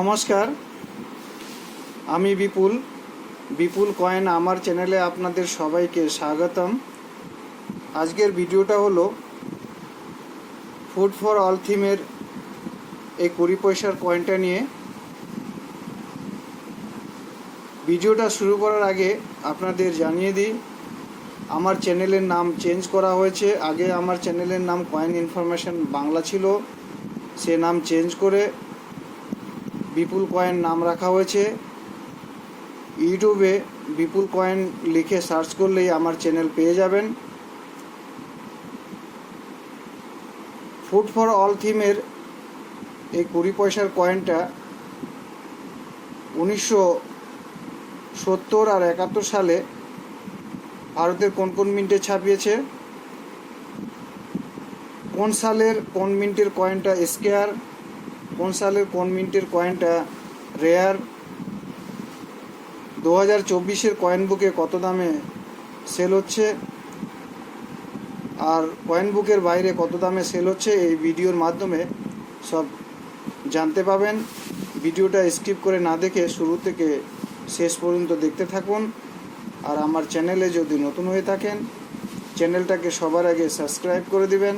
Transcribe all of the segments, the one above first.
নমস্কার। আমি বিপুল। বিপুল কয়েন আমার চ্যানেলে আপনাদের সবাইকে স্বাগতম। আজকের ভিডিওটা হলো ফুড ফর অল থিমের এই কুড়ি পয়সার কয়েনটা নিয়ে। ভিডিওটা শুরু করার আগে আপনাদের জানিয়ে দিই, আমার চ্যানেলের নাম চেঞ্জ করা হয়েছে। আগে আমার চ্যানেলের নাম কয়েন ইনফরমেশন বাংলা ছিল, সে নাম চেঞ্জ করে বিপুল কয়েন নাম রাখা হয়েছে। ইউটিউবে বিপুল কয়েন লিখে সার্চ করলেই আমার চ্যানেল পেয়ে যাবেন। ফুড ফর অল থিমের এই কুড়ি পয়সার কয়েনটা উনিশশো সত্তর আর একাত্তর সালে ভারতের কোন কোন মিন্টে ছাপিয়েছে? কোন সালের কোন মিন্টের কয়েনটা স্কেয়ার কোন সালের কোন মিন্টের কয়েনটা রেয়ার দু হাজার চব্বিশের কয়েন বুকে কত দামে সেল হচ্ছে? আর কয়েন বুকের বাইরে কত দামে সেল হচ্ছে? এই ভিডিওর মাধ্যমে সব জানতে পাবেন। ভিডিওটা স্কিপ করে না দেখে শুরু থেকে শেষ পর্যন্ত দেখতে থাকুন। আর আমার চ্যানেলে যদি নতুন হয়ে থাকেন চ্যানেলটাকে সবার আগে সাবস্ক্রাইব করে দিবেন।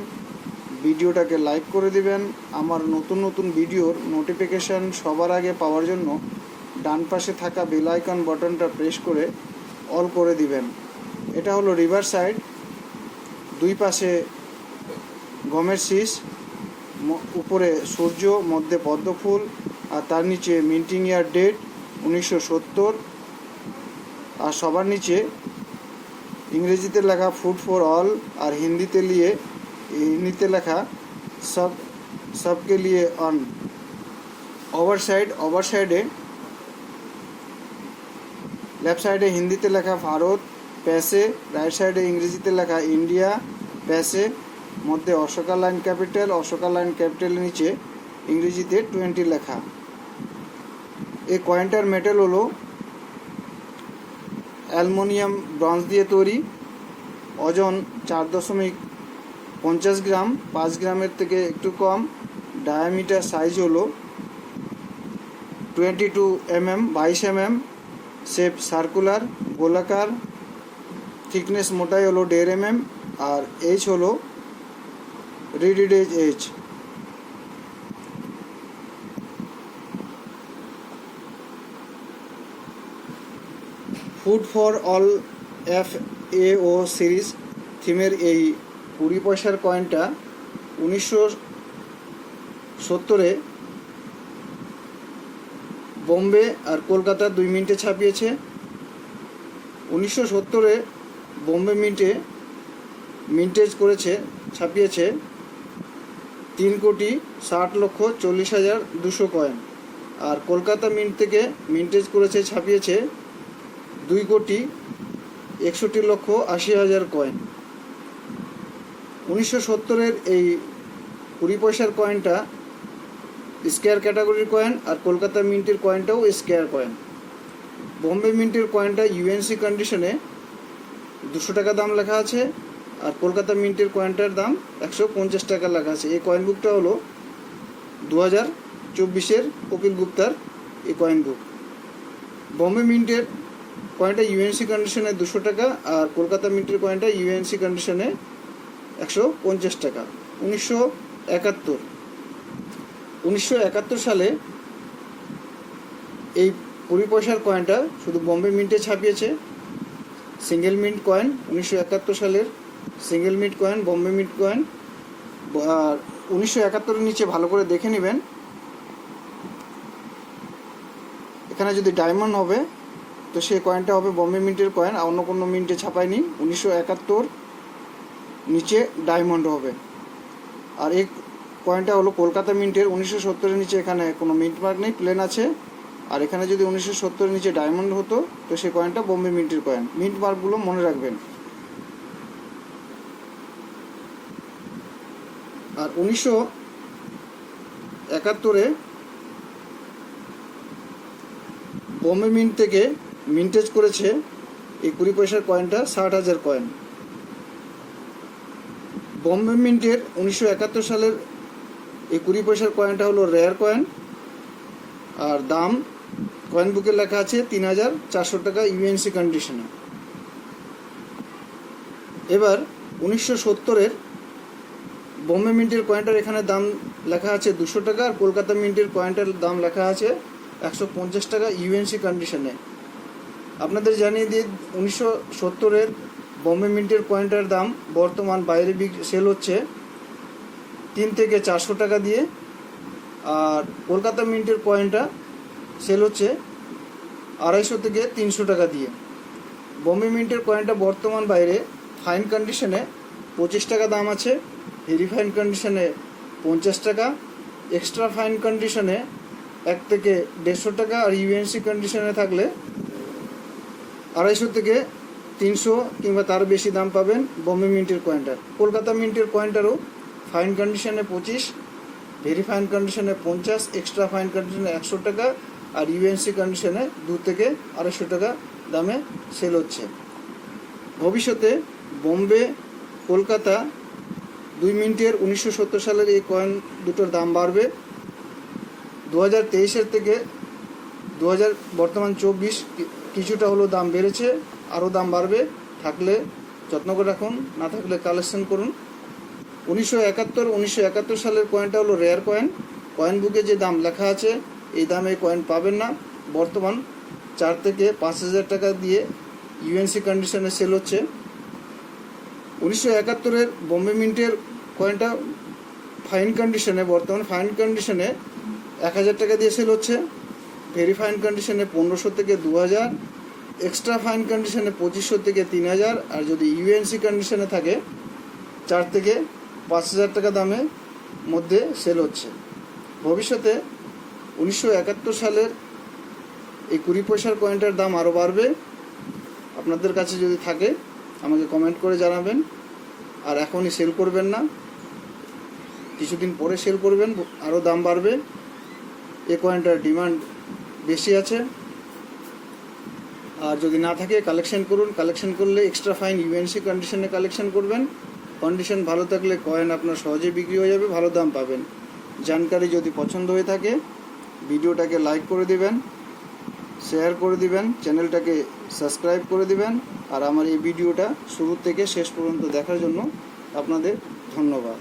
ভিডিওটাকে লাইক করে দিবেন। আমার নতুন নতুন ভিডিওর নোটিফিকেশান সবার আগে পাওয়ার জন্য ডান পাশে থাকা বেল আইকন বাটনটা প্রেস করে অল করে দিবেন। এটা হলো রিভার সাইড দুই পাশে গমের শীষ উপরে সূর্য, মধ্যে পদ্মফুল আর তার নিচে মিন্টিং ইয়ার ডেট উনিশশো সত্তর। আর সবার নিচে ইংরেজিতে লেখা ফুড ফর অল আর হিন্দিতে লিয়ে হিন্দিতে লেখা, সব, সবকে লিয়ে অন ওভার সাইড ওভার সাইডে লেফট সাইডে হিন্দিতে লেখা ভারত, প্যাসে রাইট সাইডে ইংরেজিতে লেখা ইন্ডিয়া, প্যাসে, মধ্যে Ashoka lion capital, Ashoka lion ক্যাপিটালের নিচে ইংরেজিতে টোয়েন্টি লেখা। এই কয়েনটার মেটেল হলো অ্যালমোনিয়াম ব্রঞ্জ দিয়ে তৈরি, ওজন চার দশমিক পঞ্চাশ গ্রাম, পাঁচ গ্রামের থেকে একটু কম ডায়ামিটার সাইজ হলো টোয়েন্টি টু এমএম বাইশ এমএম শেপ সার্কুলার গোলাকার থিকনেস মোটাই হলো দেড় এমএম আর এইচ হলো reeded edge H food for all F A O series থিমের এই কুড়ি পয়সার কয়েনটা উনিশশো সত্তরে বোম্বে আর কলকাতা দুই মিনিটে ছাপিয়েছে। উনিশশো সত্তরে বোম্বে মিন্টে মিন্টেজ করেছে, ছাপিয়েছে তিন কোটি ষাট লক্ষ চল্লিশ হাজার দুশো কয়েন আর কলকাতা মিন্ট থেকে মিন্টেজ করেছে, ছাপিয়েছে দুই কোটি একষট্টি লক্ষ আশি হাজার কয়েন উনিশশো সত্তরের এই কুড়ি পয়সার কয়েনটা স্কেয়ার ক্যাটাগরির কয়েন আর কলকাতা মিন্টের কয়েনটাও স্কেয়ার কয়েন বোম্বে মিন্টের কয়েনটা ইউএনসি কন্ডিশনে দুশো টাকা দাম লেখা আছে আর কলকাতা মিন্টের কয়েনটার দাম একশো পঞ্চাশ টাকা লেখা আছে। এই কয়েন বুকটা হলো দু হাজার চব্বিশের কপিল গুপ্তার এই কয়েন বুক বোম্বে মিন্টের কয়েনটা ইউএনসি কন্ডিশনে দুশো টাকা আর কলকাতা মিন্টের কয়েনটা ইউএনসি কন্ডিশনে একশো পঞ্চাশ টাকা। উনিশশো একাত্তর। উনিশশো একাত্তর সালে এই কুড়ি পয়সার কয়েনটা শুধু বম্বে মিন্টে ছাপিয়েছে। সিঙ্গেল মিন্ট কয়েন উনিশশো একাত্তর সালের single mint coin Bombay mint coin আর উনিশশো একাত্তরের নিচে ভালো করে দেখে নেবেন। এখানে যদি ডায়মন্ড হবে, তো সেই কয়েনটা হবে বম্বে মিন্টের কয়েন আর অন্য কোনো মিন্টে ছাপায়নি। উনিশশো একাত্তর নিচে ডায়মন্ড হবে। আর এই কয়েনটা হলো কলকাতা মিন্টের উনিশশো সত্তরের নিচে এখানে কোনো মিন্ট মার্ক নেই প্লেন আছে। আর এখানে যদি উনিশশো সত্তরের নিচে ডায়মন্ড হতো, তো সেই কয়েনটা বোম্বে মিন্টের কয়েন মিন্ট মার্কগুলো মনে রাখবেন। আর উনিশশো একাত্তরে বোম্বে মিন্ট থেকে মিন্টেজ করেছে এই কুড়ি পয়সার কয়েনটা ষাট হাজার কয়েন বম্বে মিন্টের উনিশশো একাত্তর সালের এই কুড়ি পয়সার কয়েনটা হলো রেয়ার কয়েন আর দাম কয়েন বুকে লেখা আছে তিন হাজার চারশো টাকা ইউএনসি কন্ডিশনে এবার উনিশশো সত্তরের বোম্বে মিন্টের কয়েনটার এখানে দাম লেখা আছে দুশো টাকা, আর কলকাতা মিন্টের কয়েনটার দাম লেখা আছে একশো পঞ্চাশ টাকা ইউএনসি কন্ডিশনে আপনাদের জানিয়ে দিই, উনিশশো সত্তরের বোম্বে মিন্টের কয়েনটার দাম বর্তমান বাইরে সেল হচ্ছে তিন থেকে চারশো টাকা দিয়ে, আর কলকাতা মিন্টের কয়েনটা সেল হচ্ছে আড়াইশো থেকে তিনশো টাকা দিয়ে। বোম্বে মিন্টের কয়েনটা বর্তমান বাইরে ফাইন কন্ডিশনে পঁচিশ টাকা দাম আছে ভেরি ফাইন কন্ডিশনে পঞ্চাশ টাকা, এক্সট্রা ফাইন কন্ডিশনে এক থেকে দেড়শো টাকা, আর ইউএনসি কন্ডিশনে থাকলে আড়াইশো থেকে তিনশো কিংবা তার বেশি দাম পাবেন বোম্বে মিন্টের কয়েনটার কলকাতা মিন্টের কয়েনটারও ফাইন কন্ডিশনে পঁচিশ ভেরি ফাইন কন্ডিশনে পঞ্চাশ এক্সট্রা ফাইন কন্ডিশনে একশো টাকা, আর ইউএনসি কন্ডিশনে দু থেকে আড়াইশো টাকা দামে সেল হচ্ছে। ভবিষ্যতে বোম্বে, কলকাতা দুই মিনিটের উনিশশো সত্তর সালের এই কয়েন দুটোর দাম বাড়বে। দু হাজার তেইশের থেকে দু হাজার বর্তমান চব্বিশ কিছুটা হলো দাম বেড়েছে। আরও দাম বাড়বে, থাকলে যত্ন করে রাখুন, না থাকলে কালেকশন করুন। উনিশশো একাত্তর উনিশশো একাত্তর সালের কয়েনটা হলো রেয়ার কয়েন কয়েন বুকে যে দাম লেখা আছে, এই দামে কয়েন পাবেন না। বর্তমান চার থেকে পাঁচ হাজার টাকা দিয়ে ইউএনসি কন্ডিশনে সেল হচ্ছে। উনিশশো একাত্তরের বোম্বে মিন্টের কয়েনটা ফাইন কন্ডিশনে বর্তমানে ফাইন কন্ডিশনে এক হাজার টাকা দিয়ে সেল হচ্ছে। ভেরি ফাইন কন্ডিশনে পনেরোশো থেকে দু হাজার। এক্সট্রা ফাইন কন্ডিশনে পঁচিশশো থেকে তিন হাজার, আর যদি ইউএনসি কন্ডিশনে থাকে, চার থেকে পাঁচ হাজার টাকা দামে মধ্যে সেল হচ্ছে। ভবিষ্যতে উনিশশো একাত্তর সালের এই কুড়ি পয়সার কয়েনটার দাম আরও বাড়বে। আপনাদের কাছে যদি থাকে, আমাকে কমেন্ট করে জানাবেন। আর এখনই সেল করবেন না। কিছুদিন পরে সেল করবেন আরও দাম বাড়বে। এ কয়েনটার ডিমান্ড বেশি আছে। আর যদি না থাকে কালেকশন করুন। কালেকশন করলে এক্সট্রা ফাইন ইউএনসি কন্ডিশনে কালেকশন করবেন। কন্ডিশন ভালো থাকলে কয়েন আপনার সহজে বিক্রি হয়ে যাবে, ভালো দাম পাবেন। জানকারি যদি পছন্দ হয়ে থাকে, ভিডিওটাকে লাইক করে দিবেন শেয়ার করে দিবেন চ্যানেলটাকে সাবস্ক্রাইব করে দিবেন। আর আমার এই ভিডিওটা শুরু থেকে শেষ পর্যন্ত দেখার জন্য আপনাদের ধন্যবাদ।